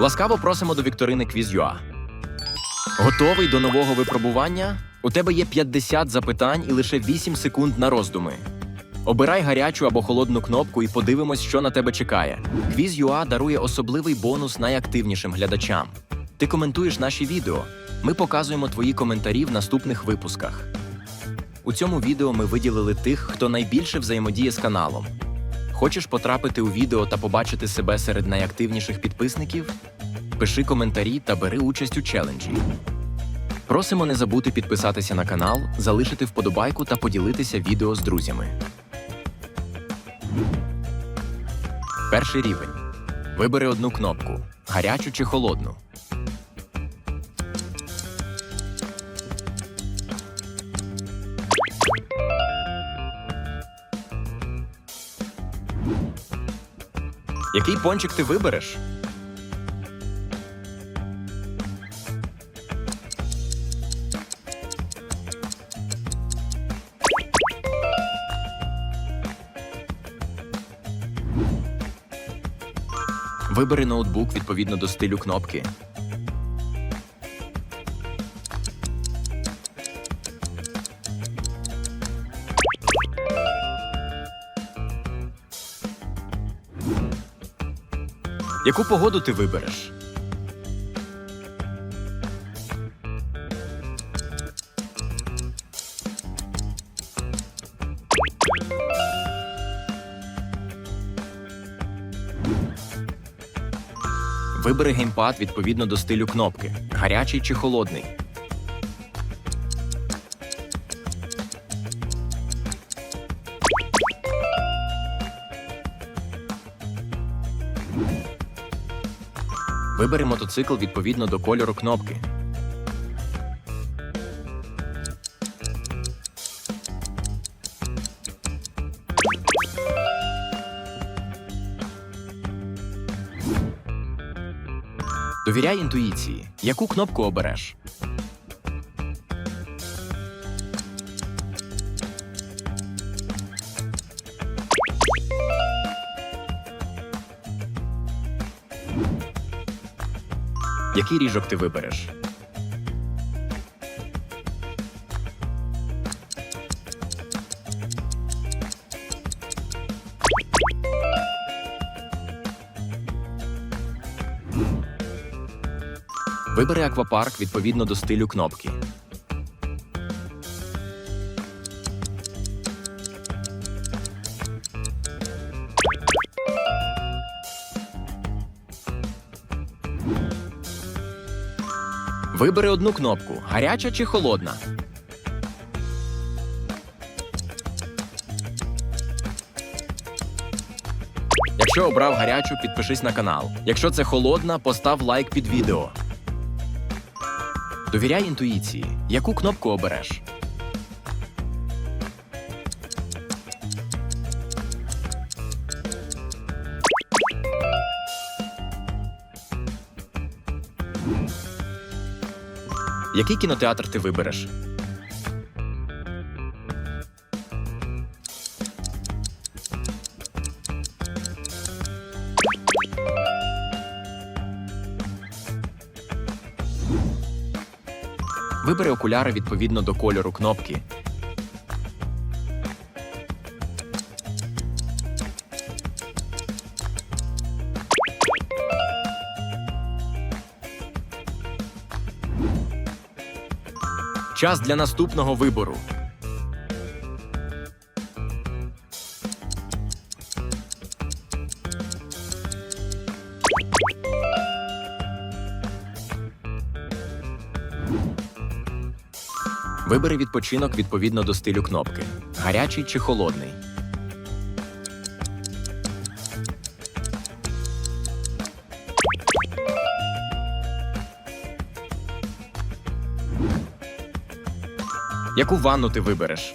Ласкаво просимо до вікторини Quiz.ua. Готовий до нового випробування? У тебе є 50 запитань і лише 8 секунд на роздуми. Обирай гарячу або холодну кнопку і подивимось, що на тебе чекає. Quiz.ua дарує особливий бонус найактивнішим глядачам. Ти коментуєш наші відео. Ми показуємо твої коментарі в наступних випусках. У цьому відео ми виділили тих, хто найбільше взаємодіє з каналом. Хочеш потрапити у відео та побачити себе серед найактивніших підписників? Пиши коментарі та бери участь у челенджі. Просимо не забути підписатися на канал, залишити вподобайку та поділитися відео з друзями. Перший рівень. Вибери одну кнопку гарячу чи холодну. Який пончик ти вибереш? Вибери ноутбук відповідно до стилю кнопки. Яку погоду ти вибереш? Вибери геймпад відповідно до стилю кнопки: гарячий чи холодний. Вибери мотоцикл відповідно до кольору кнопки. Довіряй інтуїції. Яку кнопку обереш? Який ріжок ти вибереш? Вибери аквапарк відповідно до стилю кнопки. Вибери одну кнопку гаряча чи холодна. Якщо обрав гарячу, підпишись на канал. Якщо це холодна, постав лайк під відео. Довіряй інтуїції. Яку кнопку обереш? Який кінотеатр ти вибереш? Вибери окуляри відповідно до кольору кнопки. Час для наступного вибору. Вибери відпочинок відповідно до стилю кнопки: гарячий чи холодний. Яку ванну ти вибереш?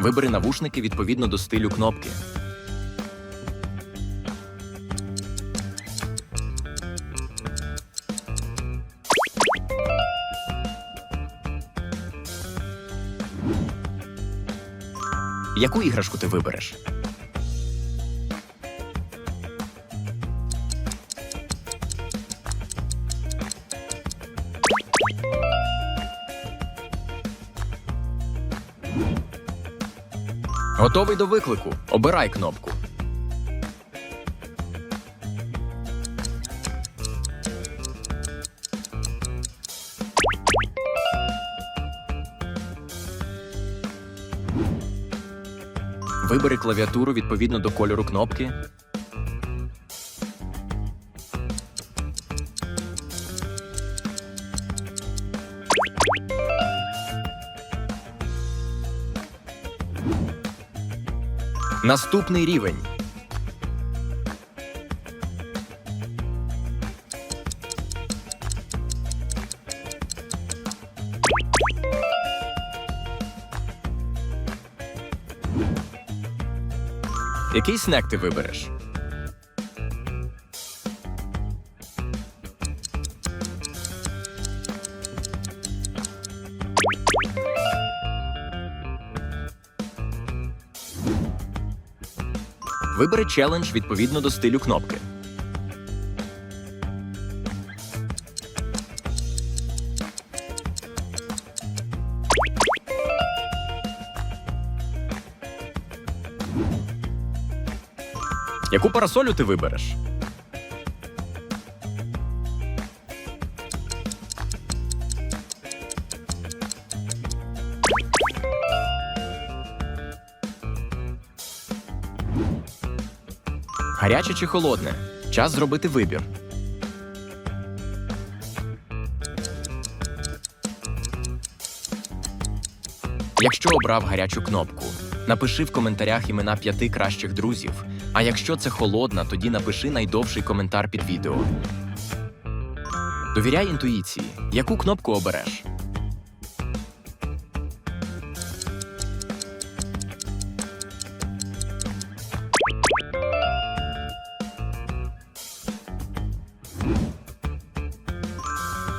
Вибери навушники відповідно до стилю кнопки. Яку іграшку ти вибереш? Готовий до виклику. Обирай кнопку. Вибери клавіатуру відповідно до кольору кнопки. Наступний рівень. Який снек ти вибереш? Вибери челендж відповідно до стилю кнопки. Яку парасолю ти вибереш? Гаряче чи холодне? Час зробити вибір. Якщо обрав гарячу кнопку, напиши в коментарях імена п'яти кращих друзів. А якщо це холодна, тоді напиши найдовший коментар під відео. Довіряй інтуїції. Яку кнопку обереш?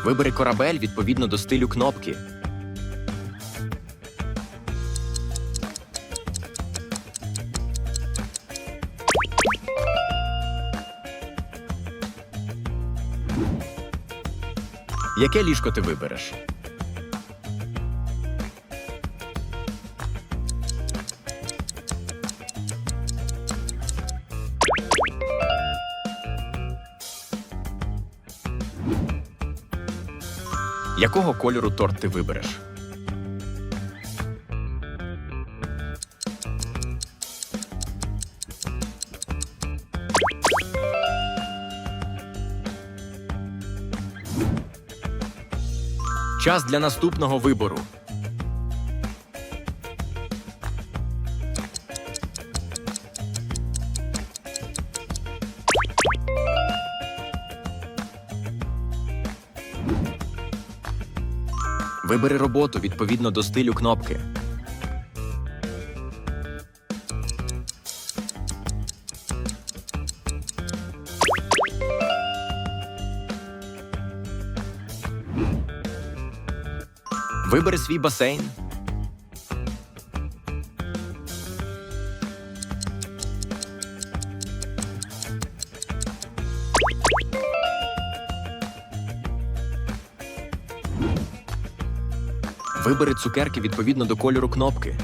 Вибери корабель відповідно до стилю кнопки. Яке ліжко ти вибереш? Якого кольору торт ти вибереш? Час для наступного вибору. Вибери роботу відповідно до стилю кнопки. Вибери свій басейн. Вибери цукерки відповідно до кольору кнопки.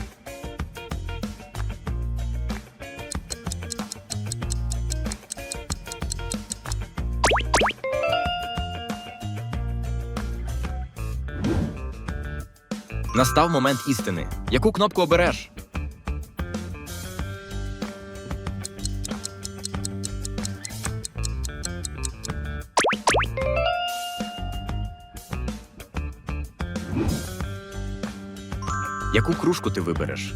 Настав момент істини. Яку кнопку обереш? Яку кружку ти вибереш?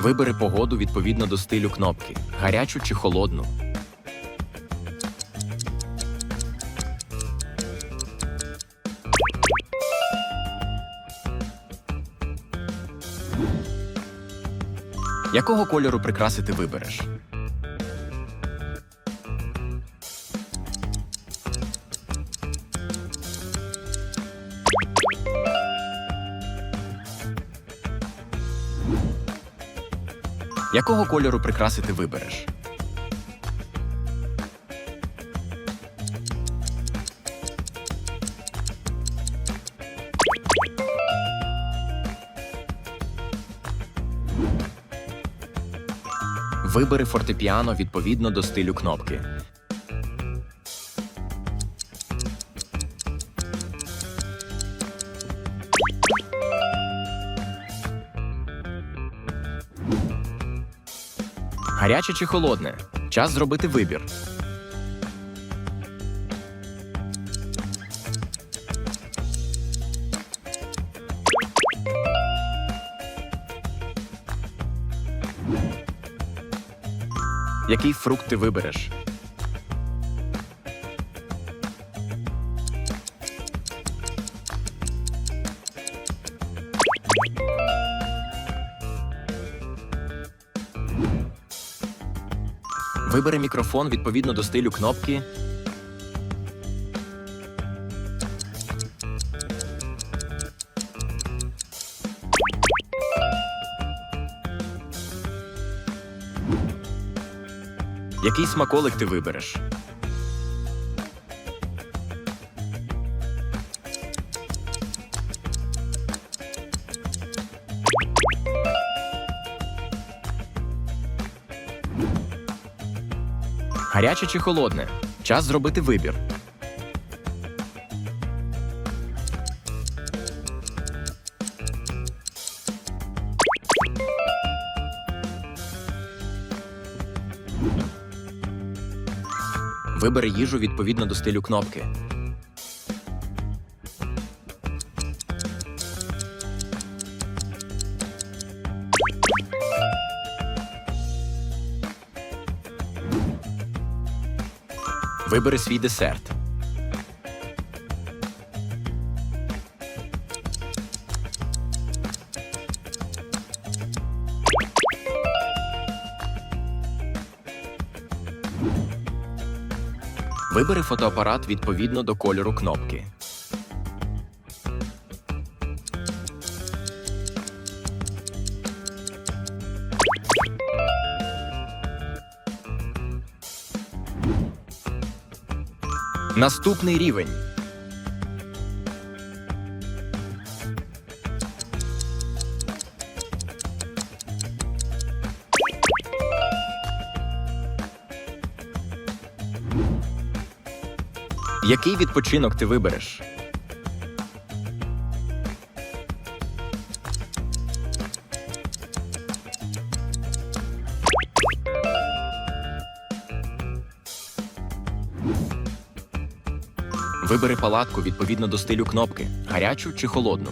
Вибери погоду відповідно до стилю кнопки гарячу чи холодну. Якого кольору прикраси ти вибереш? Якого кольору прикраси ти вибереш? Вибери фортепіано відповідно до стилю кнопки. Гаряче чи холодне? Час зробити вибір. Який фрукт ти вибереш? Вибери мікрофон відповідно до стилю кнопки. Який смаколик ти вибереш? Гаряче чи холодне? Час зробити вибір. Вибери їжу відповідно до стилю кнопки. Вибери свій десерт. Вибери фотоапарат відповідно до кольору кнопки. Наступний рівень. Який відпочинок ти вибереш? Вибери палатку відповідно до стилю кнопки гарячу чи холодну.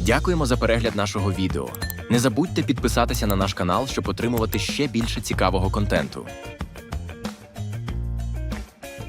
Дякуємо за перегляд нашого відео. Не забудьте підписатися на наш канал, щоб отримувати ще більше цікавого контенту.